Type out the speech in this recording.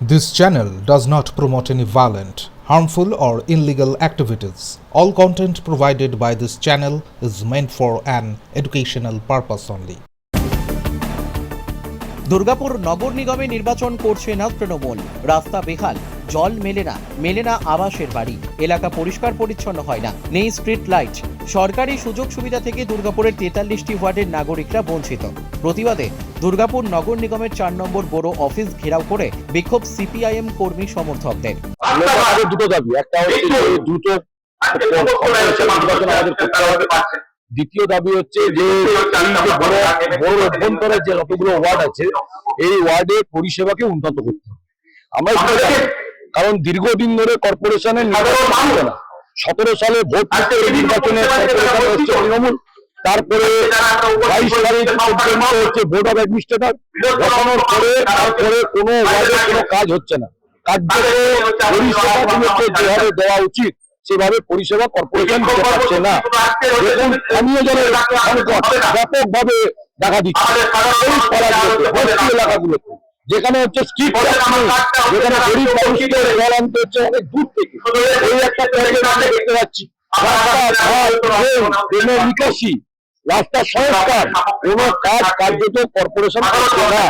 This channel does not promote any violent, harmful, or illegal activities. All content provided by this channel is meant for an educational purpose only. Durgapur নগর নিগমে নির্বাচন করছে না তৃণমূল রাস্তা বেহাল জল মেলে না মেলে না আবাসের বাড়ি। এলাকা পরিষ্কার পরিচ্ছন্ন হয় না। নেই স্ট্রিট লাইট সরকারি সুযোগ সুবিধা থেকে দুর্গাপুরের তেতাল্লিশটি ওয়ার্ডের নাগরিকরা বঞ্চিত। প্রতিবাদে দুর্গাপুর নগর নিগমের চার নম্বর বড় অফিস ঘেরাও করে বিক্ষোভ সিপিআইএম কর্মী সমর্থকদের। দুটো দাবি। একটা হচ্ছে দ্রুত হবে দ্বিতীয় দাবি হচ্ছে যে বড় অভ্যন্তরে যে যতগুলো ওয়ার্ড আছে এই ওয়ার্ডে পরিষেবাকে উন্নত করতে হবে। আমরা। কারণ দীর্ঘদিন ধরে কর্পোরেশনের সতেরো সালে ভোট নির্বাচনে তৃণমূল তারপরে বাইশ তারিখ পর্যন্ত হচ্ছে ভোট অফ অ্যাডমিনিস্ট্রেটর বসানোর পরে তারপরে কোনো ওয়ার্ডে কোনো কাজ হচ্ছে না। যেভাবে দেওয়া উচিত সেভাবে পরিষেবা কর্পোরেশন দিতে পারছে না। স্থানীয় জনের সংকট ব্যাপকভাবে দেখা দিচ্ছে। এলাকাগুলোতে। যেখানে হচ্ছে স্কিপ যেখানে গরিব মানুষকে জল আনতে হচ্ছে অনেক দূর থেকে এই একটা আমরা দেখতে পাচ্ছি। নিকাশি রাস্তা সংস্কার। কোনো কাজ কার্যত কর্পোরেশন করছে না।